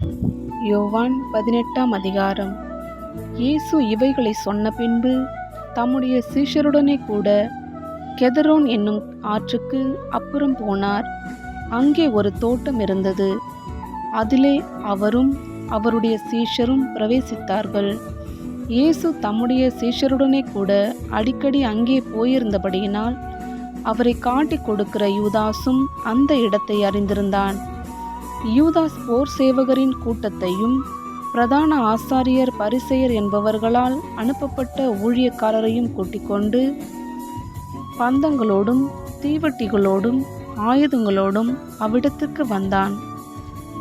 யோவான் பதினெட்டாம் அதிகாரம். இயேசு இவைகளை சொன்ன பின்பு தம்முடைய சீஷருடனே கூட கெதரோன் என்னும் ஆற்றுக்கு அப்புறம் போனார். அங்கே ஒரு தோட்டம் இருந்தது. அதிலே அவரும் அவருடைய சீஷரும் பிரவேசித்தார்கள். இயேசு தம்முடைய சீஷருடனே கூட அடிக்கடி அங்கே போயிருந்தபடியினால் அவரை காட்டிக் கொடுக்கிற யூதாசும் அந்த இடத்தை அறிந்திருந்தான். யூதாஸ் போர் சேவகரின் கூட்டத்தையும் பிரதான ஆசாரியர் பரிசெயர் என்பவர்களால் அனுப்பப்பட்ட ஊழியக்காரரையும் கூட்டிக்கொண்டு பந்தங்களோடும் தீவட்டிகளோடும் ஆயுதங்களோடும் அவ்விடத்துக்கு வந்தான்.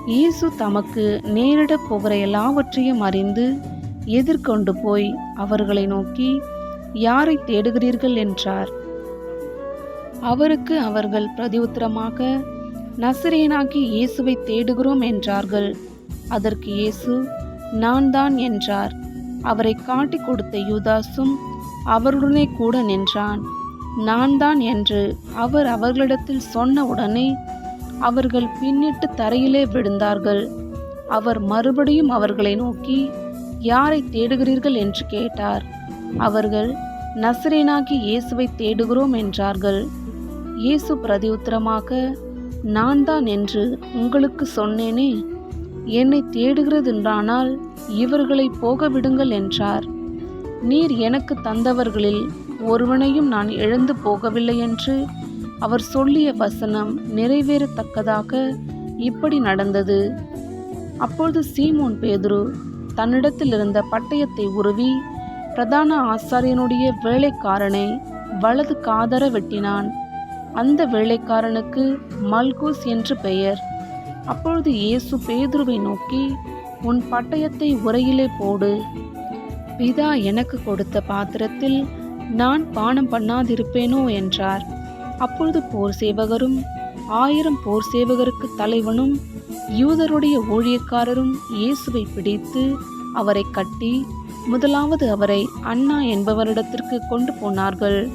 இயேசு தமக்கு நேரிடப் போகிற எல்லாவற்றையும் அறிந்து எதிர்கொண்டு போய் அவர்களை நோக்கி யாரை தேடுகிறீர்கள்? என்றார். அவருக்கு அவர்கள் பிரதியுத்தரமாக நசிரேனாகி இயேசுவை தேடுகிறோம் என்றார்கள். அதற்கு இயேசு நான் தான் என்றார். அவரை காட்டிக் கொடுத்த யூதாசும் அவருடனே கூட நின்றான். நான் தான் என்று அவர் அவர்களிடத்தில் சொன்ன உடனே அவர்கள் பின்னிட்டு தரையிலே விழுந்தார்கள். அவர் மறுபடியும் அவர்களை நோக்கி யாரை தேடுகிறீர்கள்? என்று கேட்டார். அவர்கள் நசரேனாகி இயேசுவை தேடுகிறோம் என்றார்கள். இயேசு பிரதியுத்தரமாக நான் தான் என்று உங்களுக்கு சொன்னேனே. என்னை தேடுகிறதென்றானால் இவர்களை போக விடுங்கள் என்றார். நீர் எனக்கு தந்தவர்களில் ஒருவனையும் நான் இழந்து போகவில்லை என்று அவர் சொல்லிய வசனம் நிறைவேறத்தக்கதாக இப்படி நடந்தது. அப்பொழுது சீமோன் பேதுரு தன்னிடத்தில் இருந்த பட்டயத்தை உருவி பிரதான ஆசாரியனுடைய வேலைக்காரனை வலது காதர வெட்டினான். அந்த வேலைக்காரனுக்கு மல்கூஸ் என்று பெயர். அப்பொழுது இயேசு பேதுருவை நோக்கி உன் பட்டயத்தை உரையிலே போடு. பிதா எனக்கு கொடுத்த பாத்திரத்தில் நான் பானம் பண்ணாதிருப்பேனோ? என்றார். அப்பொழுது போர் சேவகரும் ஆயிரம் போர் சேவகருக்கு தலைவனும் யூதருடைய ஊழியக்காரரும் இயேசுவை பிடித்து அவரை கட்டி முதலாவது அவரை அண்ணா என்பவரிடத்திற்கு கொண்டு போனார்கள்.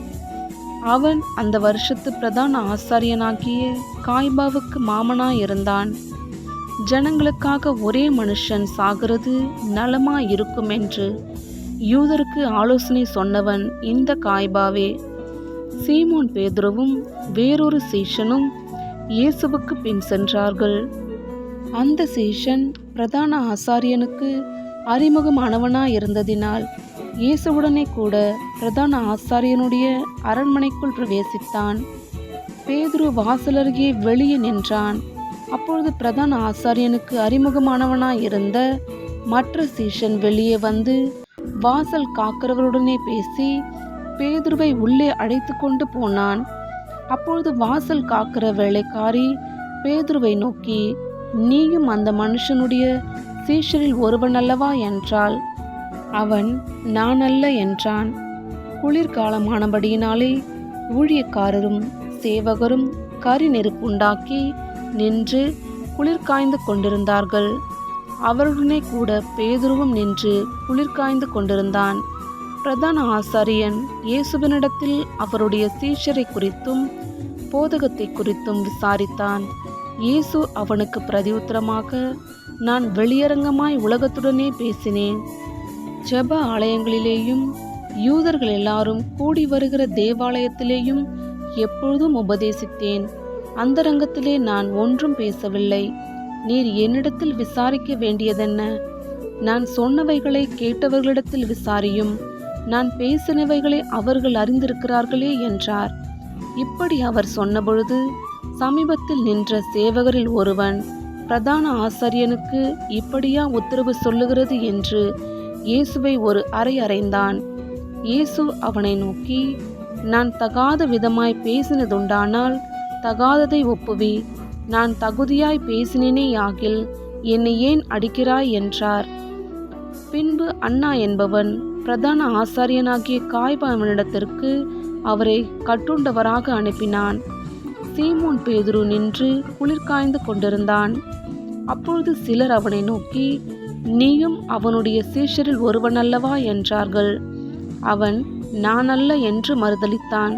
அவன் அந்த வருஷத்து பிரதான ஆசாரியனாகிய காய்பாவுக்கு மாமனாயிருந்தான். ஜனங்களுக்காக ஒரே மனுஷன் சாகிறது நலமாயிருக்கும் என்று யூதருக்கு ஆலோசனை சொன்னவன் இந்த காய்பாவே. சீமோன் பேதுருவும் வேறொரு சீஷனும் இயேசுவுக்கு பின் சென்றார்கள். அந்த சீஷன் பிரதான ஆசாரியனுக்கு அறிமுகமானவனாயிருந்ததினால் இயேசுவுடனே கூட பிரதான ஆசாரியனுடைய அரண்மனைக்குள் பிரவேசித்தான். பேதுரு வாசலருகே வெளியே நின்றான். அப்பொழுது பிரதான ஆசாரியனுக்கு அறிமுகமானவனாயிருந்த மற்ற சீஷன் வெளியே வந்து வாசல் காக்கிறவருடனே பேசி பேதுருவை உள்ளே அழைத்து கொண்டு போனான். அப்பொழுது வாசல் காக்கிற வேலைக்காரி பேதுருவை நோக்கி நீயும் அந்த மனுஷனுடைய சீஷரில் ஒருவன் அல்லவா என்றாள். அவன் நான் அல்ல என்றான். குளிர்காலமானபடியினாலே ஊழியக்காரரும் சேவகரும் கரி நெருப்புண்டாக்கி நின்று குளிர்காய்ந்து கொண்டிருந்தார்கள். அவர்களுடனே கூட பேதுருவும் நின்று குளிர்காய்ந்து கொண்டிருந்தான். பிரதான ஆசாரியன் இயேசுவினிடத்தில் அவருடைய சீஷரை குறித்தும் போதகத்தை குறித்தும் விசாரித்தான். இயேசு அவனுக்கு பிரதியுத்தரமாக நான் வெளியரங்கமாய் உலகத்துடனே பேசினேன். ஜெப ஆலயங்களிலேயும் யூதர்கள் எல்லாரும் கூடி வருகிற தேவாலயத்திலேயும் எப்பொழுதும் உபதேசித்தேன். அந்தரங்கத்திலே நான் ஒன்றும் பேசவில்லை. நீர் என்னிடத்தில் விசாரிக்க வேண்டியதென்ன? நான் சொன்னவைகளை கேட்டவர்களிடத்தில் விசாரியும். நான் பேசினவைகளை அவர்கள் அறிந்திருக்கிறார்களே என்றார். இப்படி அவர் சொன்னபொழுது சமீபத்தில் நின்ற சேவகரில் ஒருவன் பிரதான ஆசாரியனுக்கு இப்படியா உத்தரவு சொல்லுகிறது? என்று இயேசுவை ஒரு அறை அறைந்தான். இயேசு அவனை நோக்கி நான் தகாத விதமாய் பேசினதுண்டானால் தகாததை ஒப்புவி. நான் தகுதியாய் பேசினேனே யாகில் என்னை ஏன் அடிக்கிறாய்? என்றார். பின்பு அண்ணா என்பவன் பிரதான ஆசாரியனாகிய காய்பாவனிடத்திற்கு அவரை கட்டுண்டவராக அனுப்பினான். சீமோன் பேதுரு நின்று குளிர்காய்ந்து கொண்டிருந்தான். அப்பொழுது சிலர் அவனை நோக்கி நீயும் அவனுடைய சீஷரில் ஒருவன் அல்லவா என்றார்கள். அவன் நான் அல்ல என்று மறுதலித்தான்.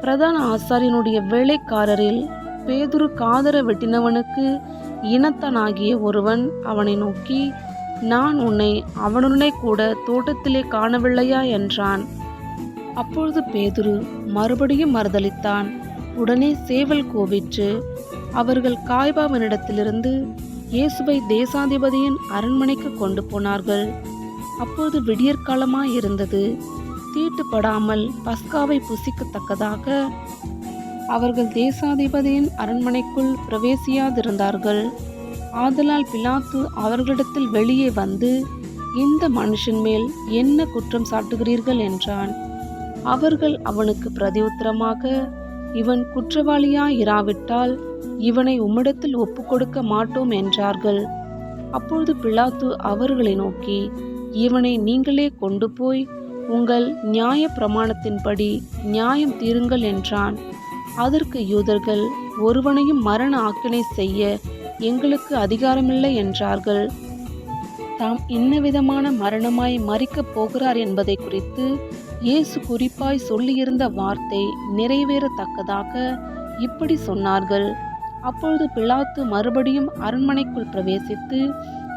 பிரதான ஆசாரியனுடைய வேலைக்காரரில் பேதுரு காதர வெட்டினவனுக்கு இனத்தனாகிய ஒருவன் அவனை நோக்கி நான் உன்னை அவனுடனே கூட தோட்டத்திலே காணவில்லையா? என்றான். அப்பொழுது பேதுரு மறுபடியும் மறுதளித்தான் உடனே சேவல் கோவிற்று அவர்கள் காய்பாவனிடத்திலிருந்து இயேசுவை தேசாதிபதியின் அரண்மனைக்கு கொண்டு போனார்கள். அப்போது விடியற்காலமாய் இருந்தது தீட்டுப்படாமல் பஸ்காவை புசிக்கத்தக்கதாக அவர்கள் தேசாதிபதியின் அரண்மனைக்குள் பிரவேசியாதிருந்தார்கள். ஆதலால் பிலாத்து அவர்களிடத்தில் வெளியே வந்து இந்த மனுஷன் மேல் என்ன குற்றம் சாட்டுகிறீர்கள்? என்றான். அவர்கள் அவனுக்கு பிரதியுத்தரமாக இவன் குற்றவாளியாயிராவிட்டால் இவனை உம்மிடத்தில் ஒப்புக்கொடுக்க மாட்டோம் என்றார்கள். அப்பொழுது பிலாத்து அவர்களை நோக்கி இவனை நீங்களே கொண்டு போய் உங்கள் நியாய பிரமாணத்தின்படி நியாயம் தீருங்கள் என்றான். அதற்கு யூதர்கள் ஒருவனையும் மரண ஆக்கினை செய்ய எங்களுக்கு அதிகாரமில்லை என்றார்கள். தாம் இன்னவிதமான மரணமாய் மறிக்கப் போகிறார் என்பதை குறித்து இயேசு குறிப்பாய் சொல்லியிருந்த வார்த்தை நிறைவேறத்தக்கதாக இப்படி சொன்னார்கள். அப்பொழுது பிலாத்து மறுபடியும் அரண்மனைக்குள் பிரவேசித்து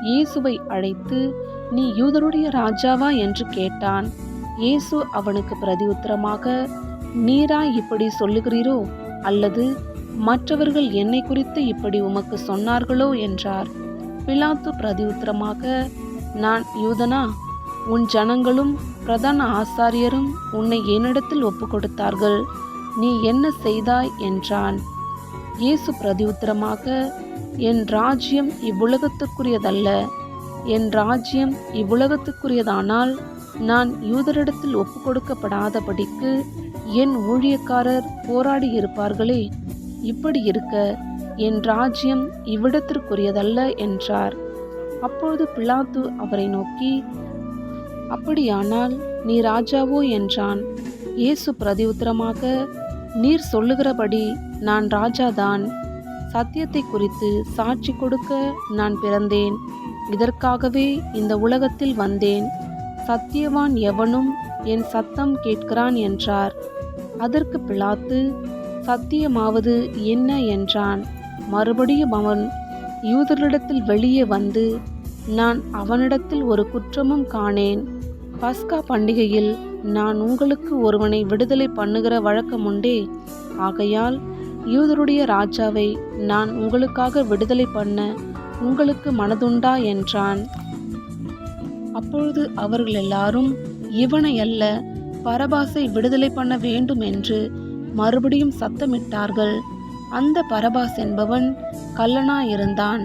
இயேசுவை அழைத்து நீ யூதருடைய ராஜாவா? என்று கேட்டான். இயேசு அவனுக்கு பிரதியுத்தரமாக நீரா இப்படி சொல்லுகிறீரோ? அல்லது மற்றவர்கள் என்னை குறித்து இப்படி உமக்கு சொன்னார்களோ? என்றார். பிலாத்து பிரதியுத்தரமாக நான் யூதனா? உன் ஜனங்களும் பிரதான ஆசாரியரும் உன்னை என்னிடத்தில் ஒப்பு கொடுத்தார்கள் நீ என்ன செய்தாய் என்றான். இயேசு பிரதியுத்தரமாக என் ராஜ்யம் இவ்வுலகத்துக்குரியதல்ல. என் ராஜ்யம் இவ்வுலகத்துக்குரியதானால் நான் யூதரிடத்தில் ஒப்பு கொடுக்கப்படாதபடிக்கு என் ஊழியக்காரர் போராடி இருப்பார்களே இப்படி இருக்க என் ராஜ்யம் இவ்விடத்திற்குரியதல்ல என்றார். அப்பொழுது பிலாத்து அவரை நோக்கி அப்படியானால் நீ ராஜாவோ என்றான். இயேசு பிரதியுத்தரமாக நீர் சொல்லுகிறபடி நான் ராஜாதான். சத்தியத்தை குறித்து சாட்சி கொடுக்க நான் பிறந்தேன். இதற்காகவே இந்த உலகத்தில் வந்தேன். சத்தியவான் எவனும் என் சத்தம் கேட்கிறான் என்றார். அதற்கு பிளாத்து சத்தியமாவது என்ன? என்றான். மறுபடியும் அவன் யூதரிடத்தில் வெளியே வந்து நான் அவனிடத்தில் ஒரு குற்றமும் காணேன். பஸ்கா பண்டிகையில் நான் உங்களுக்கு ஒருவனை விடுதலை பண்ணுகிற வழக்கமுண்டே ஆகையால் யூதருடைய ராஜாவை நான் உங்களுக்காக விடுதலை பண்ண உங்களுக்கு மனதுண்டா என்றான். அப்பொழுது அவர்கள் எல்லாரும் இவனை அல்ல பரபாசை விடுதலை பண்ண வேண்டும் என்று மறுபடியும் சத்தமிட்டார்கள். அந்த பரபாஸ் என்பவன் கல்லனாயிருந்தான்